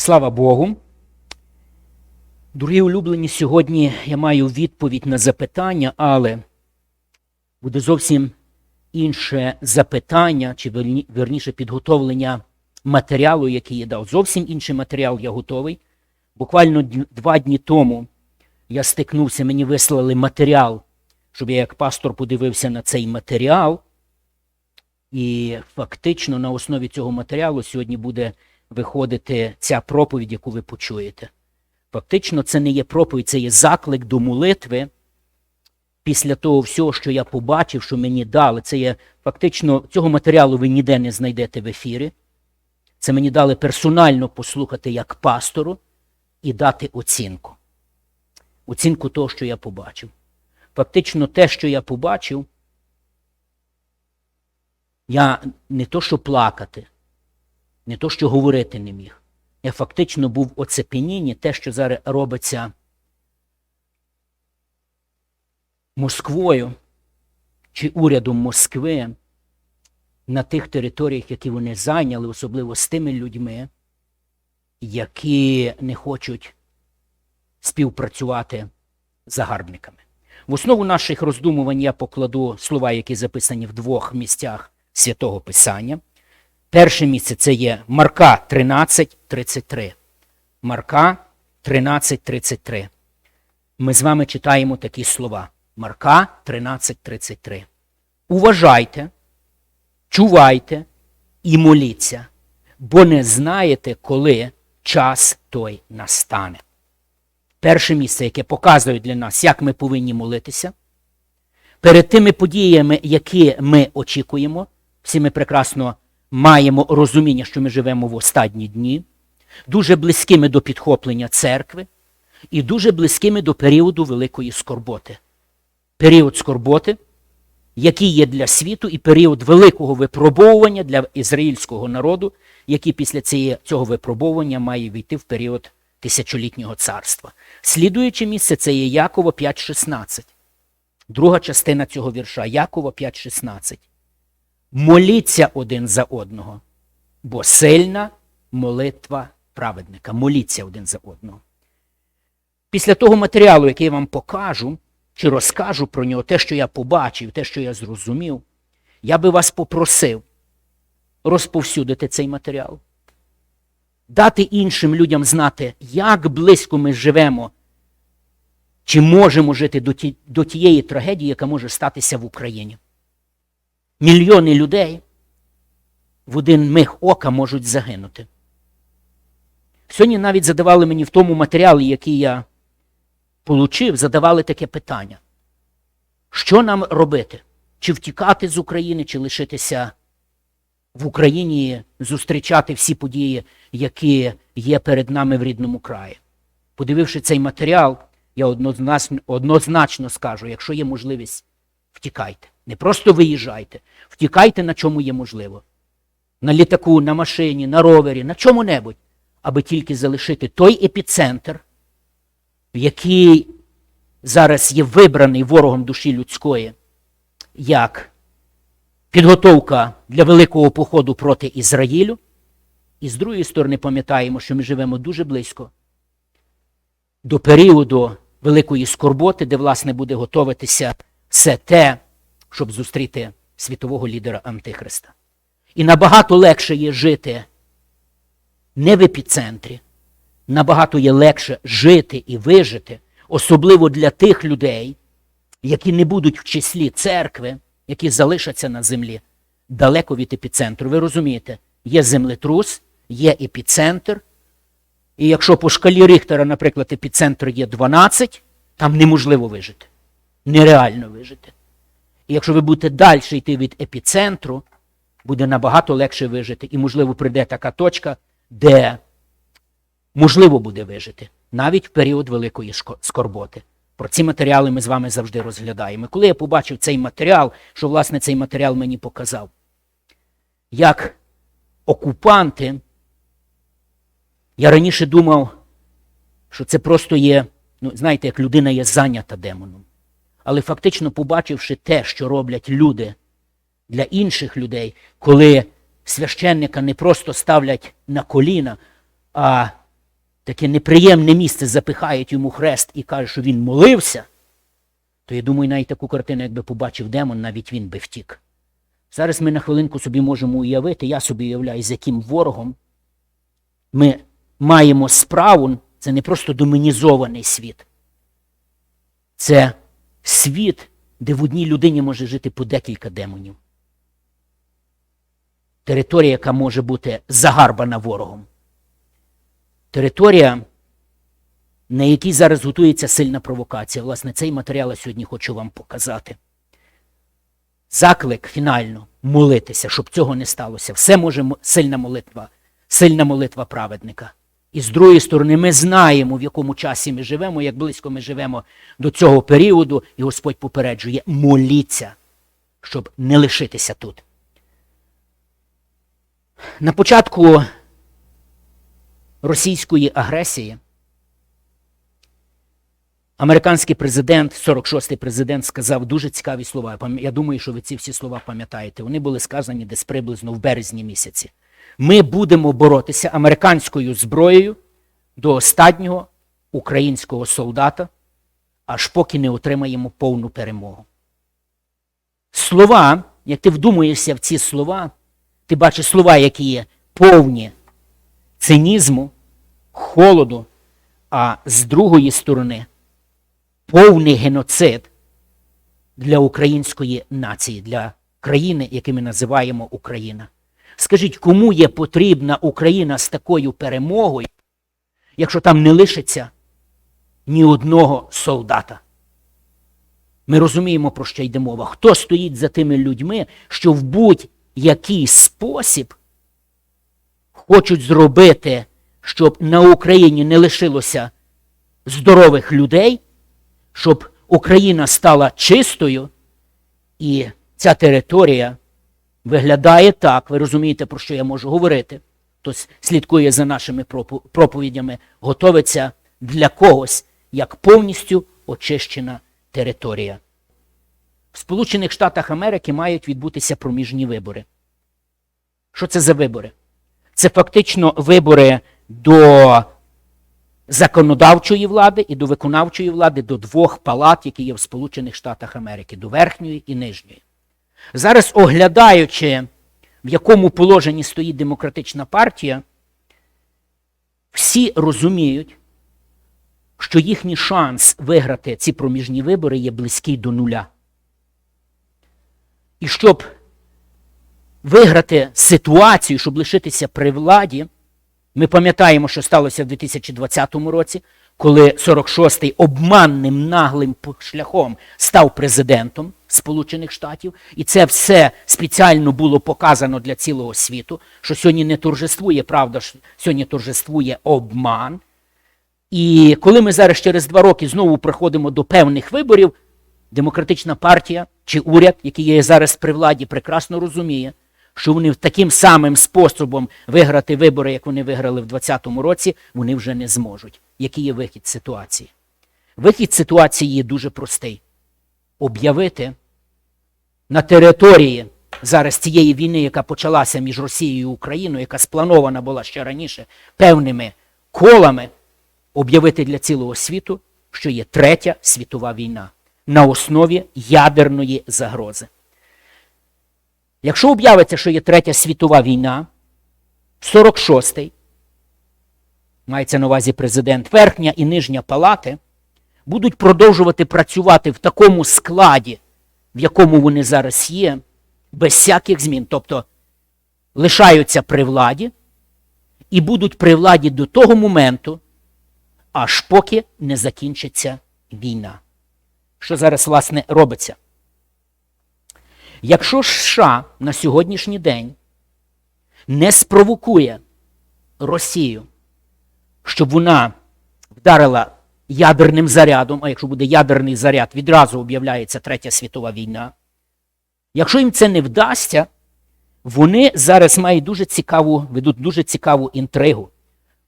Слава Богу. Дорогі улюблені, сьогодні я маю відповідь на запитання, але буде зовсім інше запитання, чи верніше підготовлення матеріалу, який я дав. Зовсім інший матеріал я готовий. Буквально два дні тому я стикнувся, мені вислали матеріал, щоб я як пастор подивився на цей матеріал. І фактично на основі цього матеріалу сьогодні буде виходити ця проповідь, яку ви почуєте. Фактично, це не є проповідь, це є заклик до молитви. Після того всього, що я побачив, що мені дали, це є фактично цього матеріалу ви ніде не знайдете в ефірі. Це мені дали персонально послухати як пастору і дати оцінку. Оцінку того, що я побачив. Фактично, те, що я побачив, я не то, що плакати, не то, що говорити не міг. Я фактично був в оцепенінні, те, що зараз робиться Москвою чи урядом Москви на тих територіях, які вони зайняли, особливо з тими людьми, які не хочуть співпрацювати з загарбниками. В основу наших роздумувань я покладу слова, які записані в двох місцях святого Писання. Перше місце це є Марка 13.33. Марка 13.33. Ми з вами читаємо такі слова. Марка 13.33. Уважайте, чувайте і моліться, бо не знаєте, коли час той настане. Перше місце, яке показує для нас, як ми повинні молитися. Перед тими подіями, які ми очікуємо, всі ми прекрасно маємо розуміння, що ми живемо в останні дні, дуже близькими до підхоплення церкви і дуже близькими до періоду великої скорботи. Період скорботи, який є для світу, і період великого випробовування для ізраїльського народу, який після цього випробовування має війти в період тисячолітнього царства. Слідуюче місце це є Якова 5.16. Друга частина цього вірша Якова 5.16. Моліться один за одного, бо сильна молитва праведника. Моліться один за одного. Після того матеріалу, який я вам покажу, чи розкажу про нього, те, що я побачив, те, що я зрозумів, я би вас попросив розповсюдити цей матеріал, дати іншим людям знати, як близько ми живемо, чи можемо жити до, ті, до тієї трагедії, яка може статися в Україні. Мільйони людей в один миг ока можуть загинути. Сьогодні навіть задавали мені в тому матеріалі, який я получив, задавали таке питання. Що нам робити? Чи втікати з України, чи лишитися в Україні, зустрічати всі події, які є перед нами в рідному краї? Подививши цей матеріал, я однозначно, однозначно скажу, якщо є можливість, втікайте. Не просто виїжджайте, втікайте на чому є можливо. На літаку, на машині, на ровері, на чому-небудь, аби тільки залишити той епіцентр, в який зараз є вибраний ворогом душі людської, як підготовка для великого походу проти Ізраїлю. І з другої сторони пам'ятаємо, що ми живемо дуже близько до періоду великої скорботи, де, власне, буде готуватися все те, щоб зустріти світового лідера Антихриста. І набагато легше є жити не в епіцентрі, набагато є легше жити і вижити, особливо для тих людей, які не будуть в числі церкви, які залишаться на землі далеко від епіцентру. Ви розумієте, є землетрус, є епіцентр. І якщо по шкалі Ріхтера, наприклад, епіцентр є 12, там неможливо вижити. Нереально вижити. І якщо ви будете далі йти від епіцентру, буде набагато легше вижити. І, можливо, прийде така точка, де можливо буде вижити, навіть в період великої скорботи. Про ці матеріали ми з вами завжди розглядаємо. Коли я побачив цей матеріал, що власне цей матеріал мені показав, як окупанти, я раніше думав, що це просто є, ну, знаєте, як людина є зайнята демоном. Але фактично, побачивши те, що роблять люди для інших людей, коли священника не просто ставлять на коліна, а таке неприємне місце запихають йому хрест і кажуть, що він молився, то я думаю, навіть таку картину, якби побачив демон, навіть він би втік. Зараз ми на хвилинку собі можемо уявити, я собі уявляю, з яким ворогом ми маємо справу, це не просто домінізований світ. Це світ, де в одній людині може жити по декілька демонів. Територія, яка може бути загарбана ворогом. Територія, на якій зараз готується сильна провокація. Власне, цей матеріал я сьогодні хочу вам показати. Заклик фінально молитися, щоб цього не сталося. Все може сильна молитва, сильна молитва праведника. І з другої сторони, ми знаємо, в якому часі ми живемо, як близько ми живемо до цього періоду, і Господь попереджує: моліться, щоб не лишитися тут. На початку російської агресії американський президент, 46-й президент, сказав дуже цікаві слова. Я думаю, що ви ці всі слова пам'ятаєте. Вони були сказані десь приблизно в березні місяці. Ми будемо боротися американською зброєю до останнього українського солдата, аж поки не отримаємо повну перемогу. Слова, як ти вдумуєшся в ці слова, ти бачиш слова, які є повні цинізму, холоду, а з другої сторони повний геноцид для української нації, для країни, яку ми називаємо Україна. Скажіть, кому є потрібна Україна з такою перемогою, якщо там не лишиться ні одного солдата? Ми розуміємо, про що йде мова. Хто стоїть за тими людьми, що в будь-який спосіб хочуть зробити, щоб на Україні не лишилося здорових людей, щоб Україна стала чистою, і ця територія виглядає так, ви розумієте, про що я можу говорити, хто слідкує за нашими проповідями, готовиться для когось як повністю очищена територія. В Сполучених Штатах Америки мають відбутися проміжні вибори. Що це за вибори? Це фактично вибори до законодавчої влади і до виконавчої влади до двох палат, які є в Сполучених Штатах Америки, до верхньої і нижньої. Зараз, оглядаючи, в якому положенні стоїть демократична партія, всі розуміють, що їхній шанс виграти ці проміжні вибори є близький до нуля. І щоб виграти ситуацію, щоб лишитися при владі, ми пам'ятаємо, що сталося в 2020 році, коли 46-й обманним наглим шляхом став президентом Сполучених Штатів, і це все спеціально було показано для цілого світу, що сьогодні не торжествує правда, сьогодні торжествує обман. І коли ми зараз через два роки знову приходимо до певних виборів, демократична партія чи уряд, який є зараз при владі, прекрасно розуміє, що вони таким самим способом виграти вибори, як вони виграли в 2020 році, вони вже не зможуть. Який є вихід ситуації? Вихід ситуації є дуже простий: об'явити на території зараз цієї війни, яка почалася між Росією і Україною, яка спланована була ще раніше певними колами, об'явити для цілого світу, що є третя світова війна на основі ядерної загрози. Якщо об'явиться, що є третя світова війна, 46-й, мається на увазі президент, верхня і нижня палати, будуть продовжувати працювати в такому складі, в якому вони зараз є, без всяких змін. Тобто лишаються при владі і будуть при владі до того моменту, аж поки не закінчиться війна. Що зараз, власне, робиться? Якщо ж США на сьогоднішній день не спровокує Росію, щоб вона вдарила ядерним зарядом, а якщо буде ядерний заряд, відразу об'являється Третя світова війна. Якщо їм це не вдасться, вони зараз мають дуже цікаву, ведуть дуже цікаву інтригу.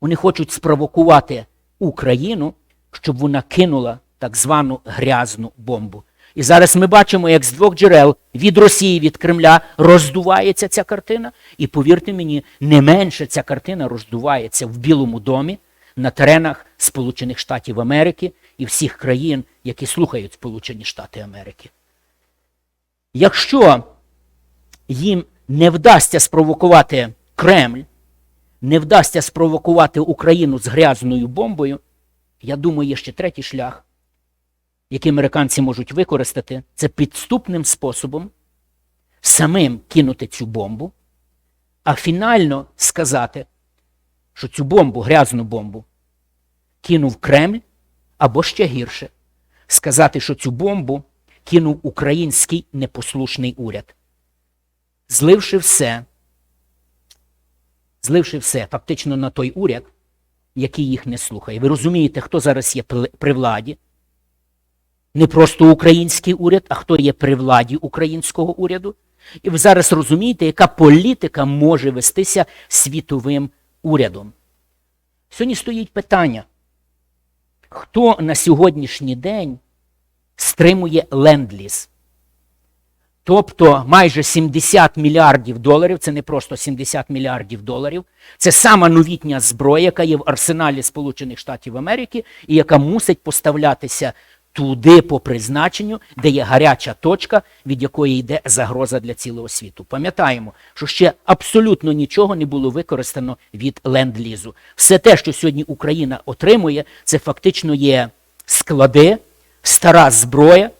Вони хочуть спровокувати Україну, щоб вона кинула так звану грязну бомбу. І зараз ми бачимо, як з двох джерел від Росії, від Кремля роздувається ця картина. І повірте мені, не менше ця картина роздувається в Білому домі, на теренах Сполучених Штатів Америки і всіх країн, які слухають Сполучені Штати Америки. Якщо їм не вдасться спровокувати Кремль, не вдасться спровокувати Україну з грязною бомбою, я думаю, є ще третій шлях, який американці можуть використати, це підступним способом самим кинути цю бомбу, а фінально сказати, що цю бомбу, грязну бомбу, кинув Кремль або ще гірше, сказати, що цю бомбу кинув український непослушний уряд. Зливши все, зливши все фактично на той уряд, який їх не слухає. Ви розумієте, хто зараз є при владі? Не просто український уряд, а хто є при владі українського уряду. І ви зараз розумієте, яка політика може вестися світовим урядом. Сьогодні стоїть питання, хто на сьогоднішній день стримує ленд-ліз? Тобто майже 70 мільярдів доларів, це не просто 70 мільярдів доларів, це сама новітня зброя, яка є в арсеналі Сполучених Штатів Америки і яка мусить поставлятися туди по призначенню, де є гаряча точка, від якої йде загроза для цілого світу. Пам'ятаємо, що ще абсолютно нічого не було використано від ленд-лізу. Все те, що сьогодні Україна отримує, це фактично є склади, стара зброя,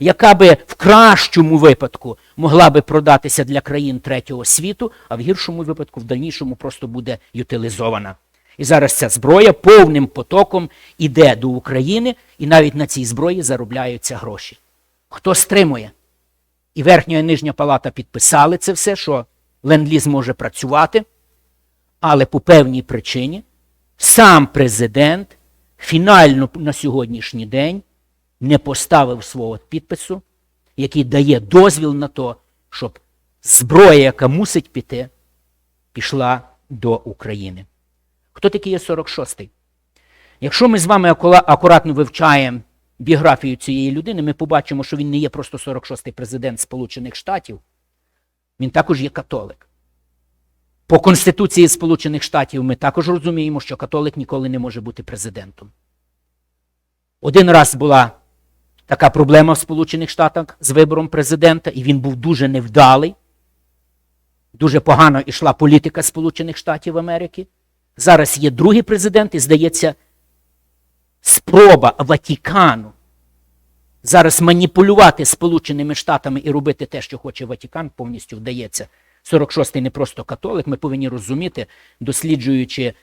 яка би в кращому випадку могла би продатися для країн третього світу, а в гіршому випадку в дальнішому просто буде ютилізована. І зараз ця зброя повним потоком іде до України, і навіть на цій зброї заробляються гроші. Хто стримує? І верхня і нижня палата підписали це все, що ленд-ліз може працювати, але по певній причині сам президент фінально на сьогоднішній день не поставив свого підпису, який дає дозвіл на то, щоб зброя, яка мусить піти, пішла до України. Хто такий є 46-й? Якщо ми з вами акуратно вивчаємо біографію цієї людини, ми побачимо, що він не є просто 46-й президент Сполучених Штатів, він також є католик. По Конституції Сполучених Штатів ми також розуміємо, що католик ніколи не може бути президентом. Один раз була така проблема в Сполучених Штатах з вибором президента, і він був дуже невдалий. Дуже погано йшла політика Сполучених Штатів Америки. Зараз є другий президент, і здається, спроба Ватікану зараз маніпулювати Сполученими Штатами і робити те, що хоче Ватікан, повністю вдається. 46-й не просто католик, ми повинні розуміти, досліджуючи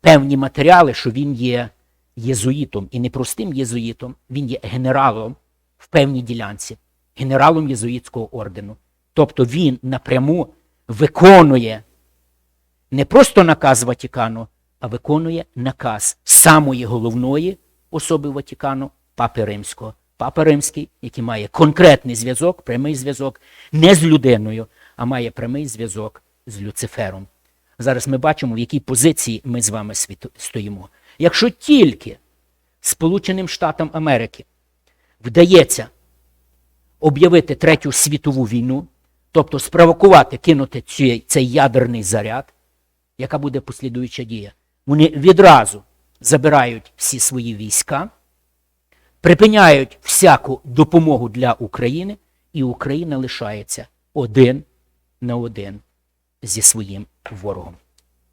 певні матеріали, що він є єзуїтом. І не простим єзуїтом, він є генералом в певній ділянці, генералом єзуїтського ордену. Тобто він напряму виконує не просто наказ Ватікану, а виконує наказ самої головної особи Ватікану, папи Римського. Папа Римський, який має конкретний зв'язок, прямий зв'язок не з людиною, а має прямий зв'язок з Люцифером. Зараз ми бачимо, в якій позиції ми з вами стоїмо. Якщо тільки Сполученим Штатам Америки вдається об'явити Третю світову війну, тобто спровокувати, кинути цей, ядерний заряд, яка буде послідуюча дія? Вони відразу забирають всі свої війська, припиняють всяку допомогу для України, і Україна лишається один на один зі своїм ворогом.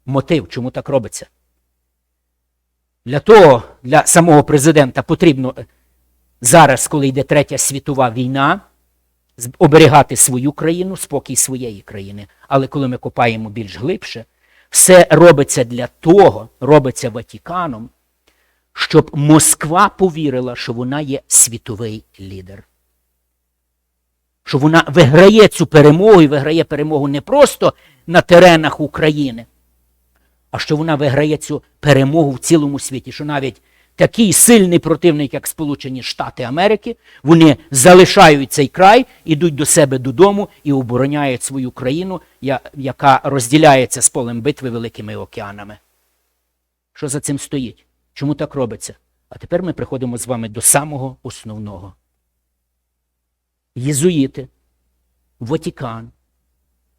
Мотив, чому так робиться? Для того, для самого президента потрібно е, зараз, коли йде третя світова війна, оберігати свою країну, спокій своєї країни. Але коли ми копаємо більш глибше, все робиться для того, робиться Ватіканом, щоб Москва повірила, що вона є світовий лідер. Що вона виграє цю перемогу і виграє перемогу не просто на теренах України, а що вона виграє цю перемогу в цілому світі, що навіть такий сильний противник, як Сполучені Штати Америки, вони залишають цей край, ідуть до себе додому і обороняють свою країну, яка розділяється з полем битви великими океанами. Що за цим стоїть? Чому так робиться? А тепер ми приходимо з вами до самого основного. Єзуїти, Ватікан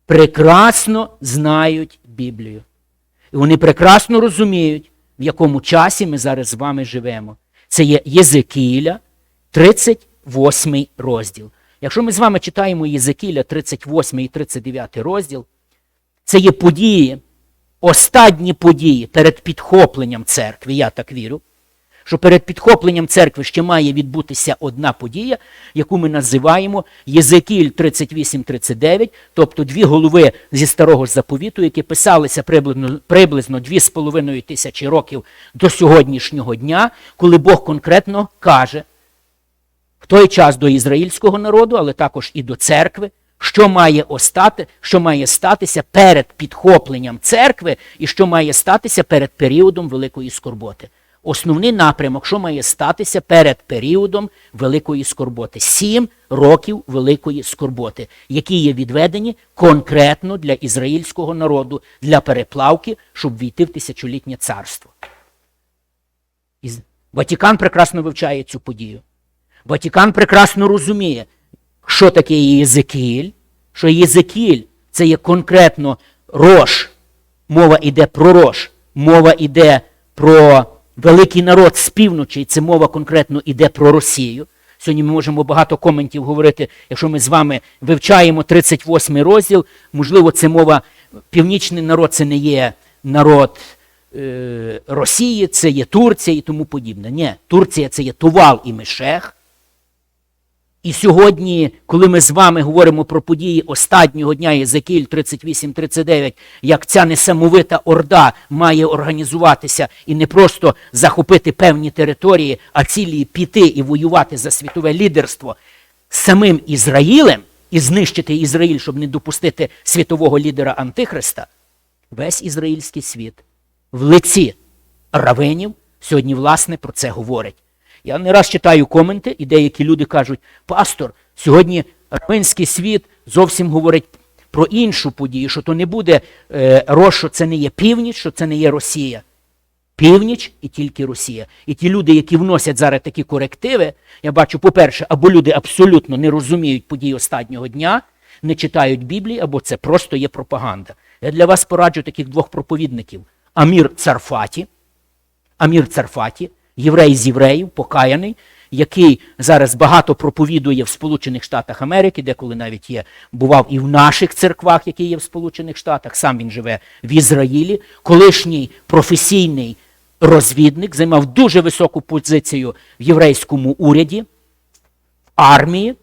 прекрасно знають Біблію. І вони прекрасно розуміють, в якому часі ми зараз з вами живемо. Це є Єзекіля, 38 розділ. Якщо ми з вами читаємо Єзекіля, 38 і 39 розділ, це є події, останні події перед підхопленням церкви, я так вірю, що перед підхопленням церкви ще має відбутися одна подія, яку ми називаємо Єзекіль 38-39, тобто дві голови зі старого заповіту, які писалися приблизно, приблизно 2,5 тисячі років до сьогоднішнього дня, коли Бог конкретно каже в той час до ізраїльського народу, але також і до церкви, що має остати, що має статися перед підхопленням церкви і що має статися перед періодом великої скорботи. Основний напрямок, що має статися перед періодом великої скорботи. Сім років великої скорботи, які є відведені конкретно для ізраїльського народу, для переплавки, щоб війти в тисячолітнє царство. Ватікан прекрасно вивчає цю подію. Ватікан прекрасно розуміє, що таке Єзекіль, що Єзекіль це є конкретно рош. Мова йде про рош, мова йде про великий народ з півночі, і це мова конкретно йде про Росію. Сьогодні ми можемо багато коментів говорити, якщо ми з вами вивчаємо 38 розділ, можливо, це мова, північний народ це не є народ е, Росії, це є Турція і тому подібне. Ні, Турція це є Тувал і Мешех. І сьогодні, коли ми з вами говоримо про події останнього дня Єзекіль 38-39, як ця несамовита орда має організуватися і не просто захопити певні території, а цілі піти і воювати за світове лідерство самим Ізраїлем і знищити Ізраїль, щоб не допустити світового лідера Антихриста, весь ізраїльський світ в лиці равинів сьогодні, власне, про це говорить. Я не раз читаю коменти, і деякі люди кажуть, пастор, сьогодні равинський світ зовсім говорить про іншу подію, що то не буде е, Рош, що це не є північ, що це не є Росія. Північ і тільки Росія. І ті люди, які вносять зараз такі корективи, я бачу, по-перше, або люди абсолютно не розуміють подій останнього дня, не читають Біблії, або це просто є пропаганда. Я для вас пораджу таких двох проповідників: Амір Царфаті, Амір Царфаті, єврей з євреїв, покаяний, який зараз багато проповідує в Сполучених Штатах Америки, деколи навіть є, бував і в наших церквах, які є в Сполучених Штатах. Сам він живе в Ізраїлі. Колишній професійний розвідник займав дуже високу позицію в єврейському уряді, в армії,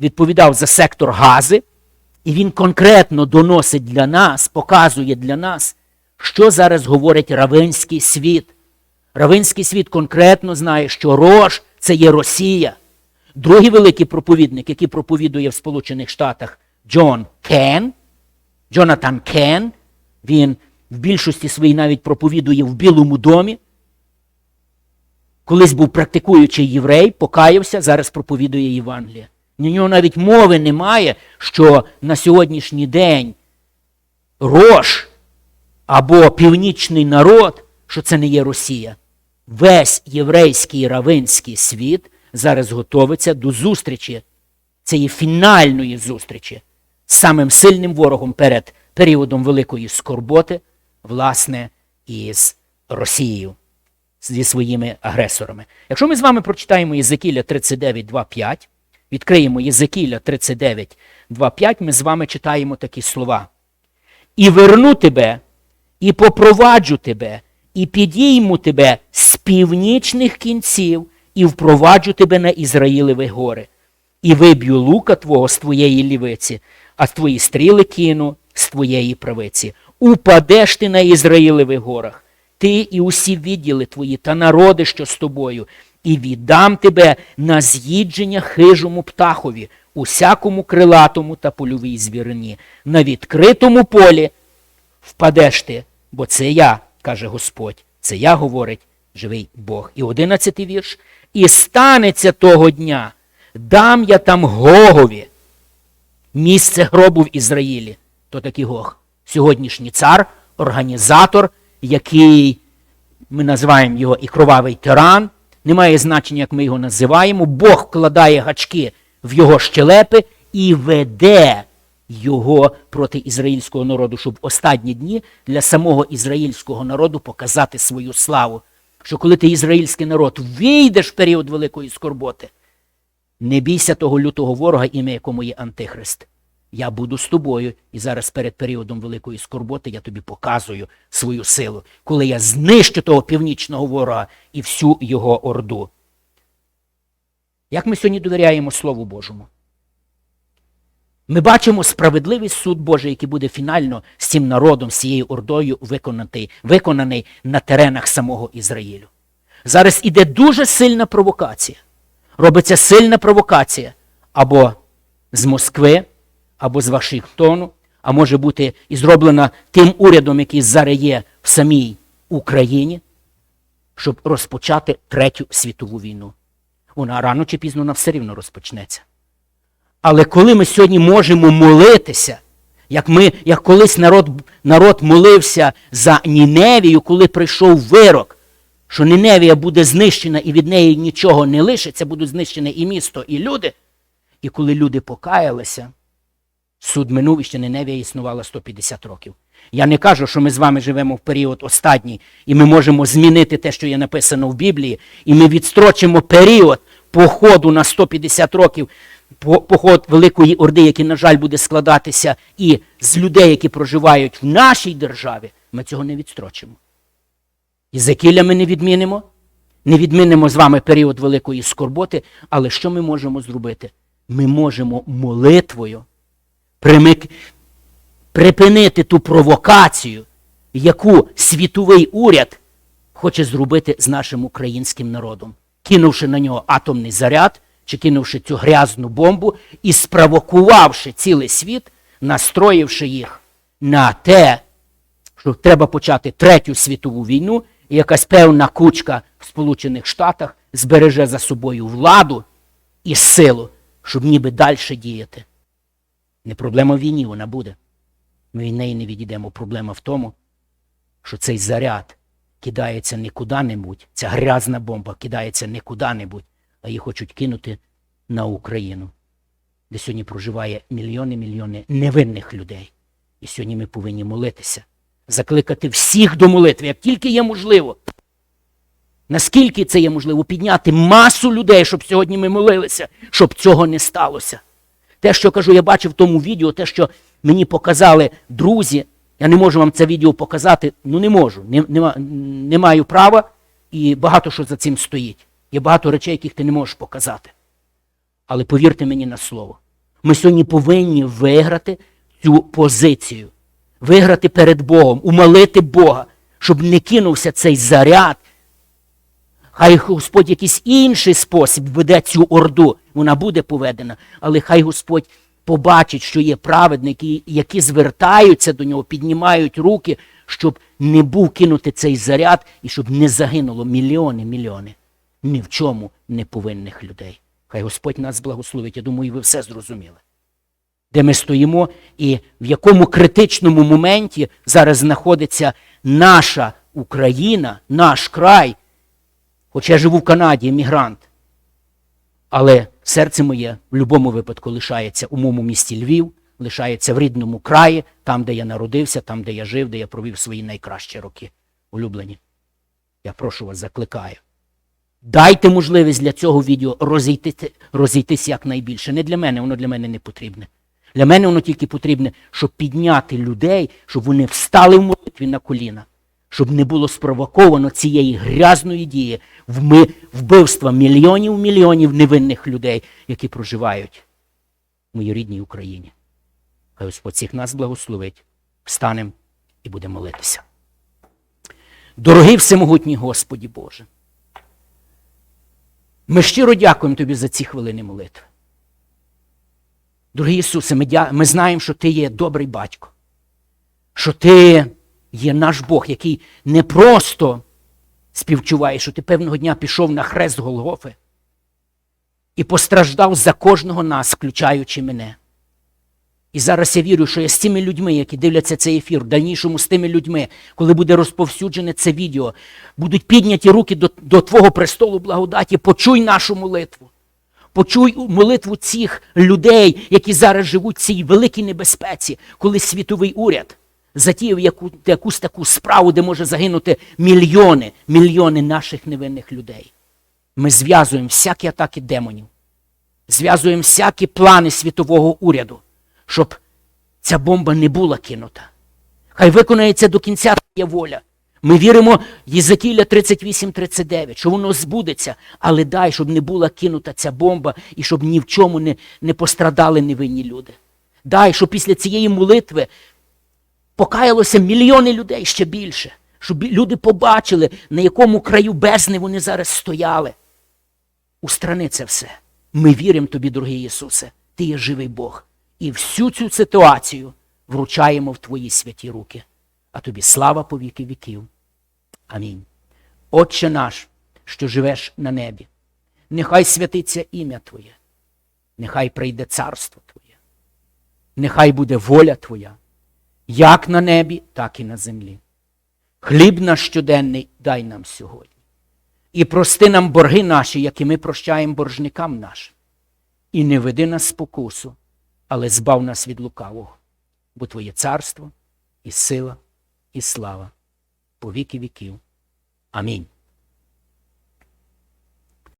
відповідав за сектор Гази, і він конкретно доносить для нас, показує для нас, що зараз говорить равинський світ. Равинський світ конкретно знає, що Рош це є Росія. Другий великий проповідник, який проповідує в Сполучених Штатах, Джон Кен, Джонатан Кен, він в більшості своїй навіть проповідує в Білому домі. Колись був практикуючий єврей, покаявся, зараз проповідує Євангелія. На нього навіть мови немає, що на сьогоднішній день Рош або північний народ, що це не є Росія. Весь єврейський равинський світ зараз готовиться до зустрічі, цієї фінальної зустрічі з самим сильним ворогом перед періодом великої скорботи, власне, із Росією, зі своїми агресорами. Якщо ми з вами прочитаємо Єзекіля 39, 2, 5, відкриємо Єзекіля 39, 2, 5, ми з вами читаємо такі слова. І верну тебе, і попроваджу тебе, і підійму тебе північних кінців, і впроваджу тебе на Ізраїлеві гори, і виб'ю лука твого з твоєї лівиці, а твої стріли кину з твоєї правиці. Упадеш ти на Ізраїлевих горах, ти і усі відділи твої та народи, що з тобою, і віддам тебе на з'їдження хижому птахові, усякому крилатому та польовій звірині, на відкритому полі впадеш ти, бо це я, каже Господь, це я говорить живий Бог. І одинадцятий вірш. І станеться того дня, дам я там Гогові, місце гробу в Ізраїлі. То такий Гог. Сьогоднішній цар, організатор, який ми називаємо його і кровавий тиран. Немає значення, як ми його називаємо. Бог вкладає гачки в його щелепи і веде його проти ізраїльського народу, щоб в останні дні для самого ізраїльського народу показати свою славу. Що коли ти ізраїльський народ вийдеш в період великої скорботи, не бійся того лютого ворога, ім'я якому є Антихрист. Я буду з тобою, і зараз перед періодом великої скорботи я тобі показую свою силу, коли я знищу того північного ворога і всю його орду. Як ми сьогодні довіряємо Слову Божому? Ми бачимо справедливий суд Божий, який буде фінально з цим народом, з цією ордою виконаний, виконаний на теренах самого Ізраїлю. Зараз іде дуже сильна провокація. Робиться сильна провокація або з Москви, або з Вашингтону, а може бути і зроблена тим урядом, який зараз є в самій Україні, щоб розпочати Третю світову війну. Вона рано чи пізно вона все рівно розпочнеться. Але коли ми сьогодні можемо молитися, як ми, як колись народ, народ молився за Ніневію, коли прийшов вирок, що Ніневія буде знищена і від неї нічого не лишиться, будуть знищені і місто, і люди. І коли люди покаялися, суд минув і ще Ніневія існувала 150 років. Я не кажу, що ми з вами живемо в період останній, і ми можемо змінити те, що є написано в Біблії, і ми відстрочимо період походу на 150 років, поход Великої Орди, який, на жаль, буде складатися і з людей, які проживають в нашій державі, ми цього не відстрочимо. Єзекіля ми не відмінимо, не відмінимо з вами період великої скорботи, але що ми можемо зробити? Ми можемо молитвою примик... припинити ту провокацію, яку світовий уряд хоче зробити з нашим українським народом, кинувши на нього атомний заряд, чи кинувши цю грязну бомбу і спровокувавши цілий світ, настроївши їх на те, що треба почати третю світову війну, і якась певна кучка в Сполучених Штатах збереже за собою владу і силу, щоб ніби далі діяти. Не проблема в війні, вона буде. Ми від неї не відійдемо. Проблема в тому, що цей заряд кидається не куди-небудь, ця грязна бомба кидається не куди-небудь, а її хочуть кинути на Україну, де сьогодні проживає мільйони-мільйони невинних людей. І сьогодні ми повинні молитися, закликати всіх до молитви, як тільки є можливо. Наскільки це є можливо, підняти масу людей, щоб сьогодні ми молилися, щоб цього не сталося. Те, що кажу, я бачив в тому відео, те, що мені показали друзі, я не можу вам це відео показати, ну не можу, не, не, не маю права, і багато що за цим стоїть. Є багато речей, яких ти не можеш показати. Але повірте мені на слово, ми сьогодні повинні виграти цю позицію, виграти перед Богом, умолити Бога, щоб не кинувся цей заряд. Хай Господь якийсь інший спосіб веде цю орду, вона буде поведена, але хай Господь побачить, що є праведники, які звертаються до нього, піднімають руки, щоб не був кинути цей заряд і щоб не загинуло мільйони, мільйони ні в чому неповинних людей. Хай Господь нас благословить. Я думаю, ви все зрозуміли. Де ми стоїмо і в якому критичному моменті зараз знаходиться наша Україна, наш край. Хоч я живу в Канаді, емігрант. Але серце моє в будь-якому випадку лишається у моєму місті Львів, лишається в рідному краї, там, де я народився, там, де я жив, де я провів свої найкращі роки. Улюблені. Я прошу вас, закликаю. Дайте можливість для цього відео розійтися, розійтись якнайбільше. Не для мене, воно для мене не потрібне. Для мене воно тільки потрібне, щоб підняти людей, щоб вони встали в молитві на коліна, щоб не було спровоковано цієї грязної дії вбивства мільйонів мільйонів невинних людей, які проживають в моїй рідній Україні. Хай Господь всіх нас благословить. Встанемо і будемо молитися. Дорогий всемогутній Господі Боже. Ми щиро дякуємо Тобі за ці хвилини молитви. Дорогий Ісусе, ми, дя... ми знаємо, що Ти є добрий батько, що Ти є наш Бог, який не просто співчуває, що ти певного дня пішов на хрест Голгофи і постраждав за кожного нас, включаючи мене. І зараз я вірю, що я з цими людьми, які дивляться цей ефір, в дальнішому з тими людьми, коли буде розповсюджене це відео, будуть підняті руки до, до Твого престолу благодаті, почуй нашу молитву. Почуй молитву цих людей, які зараз живуть в цій великій небезпеці, коли світовий уряд затіяв яку, якусь таку справу, де може загинути мільйони, мільйони наших невинних людей. Ми зв'язуємо всякі атаки демонів, зв'язуємо всякі плани світового уряду, щоб ця бомба не була кинута. Хай виконається до кінця твоя воля. Ми віримо Єзекіля 38-39, що воно збудеться, але дай, щоб не була кинута ця бомба і щоб ні в чому не, не пострадали невинні люди. Дай, щоб після цієї молитви покаялося мільйони людей ще більше, щоб люди побачили, на якому краю бездни вони зараз стояли. Устрани це все. Ми віримо тобі, дорогий Ісусе, ти є живий Бог. І всю цю ситуацію вручаємо в твої святі руки. А тобі слава по віки віків. Амінь. Отче наш, що живеш на небі, нехай святиться ім'я Твоє, нехай прийде царство Твоє, нехай буде воля Твоя, як на небі, так і на землі. Хліб наш щоденний дай нам сьогодні. І прости нам борги наші, які ми прощаємо боржникам нашим. І не веди нас спокусу, але збав нас від лукавого, бо Твоє царство і сила, і слава по віки віків. Амінь.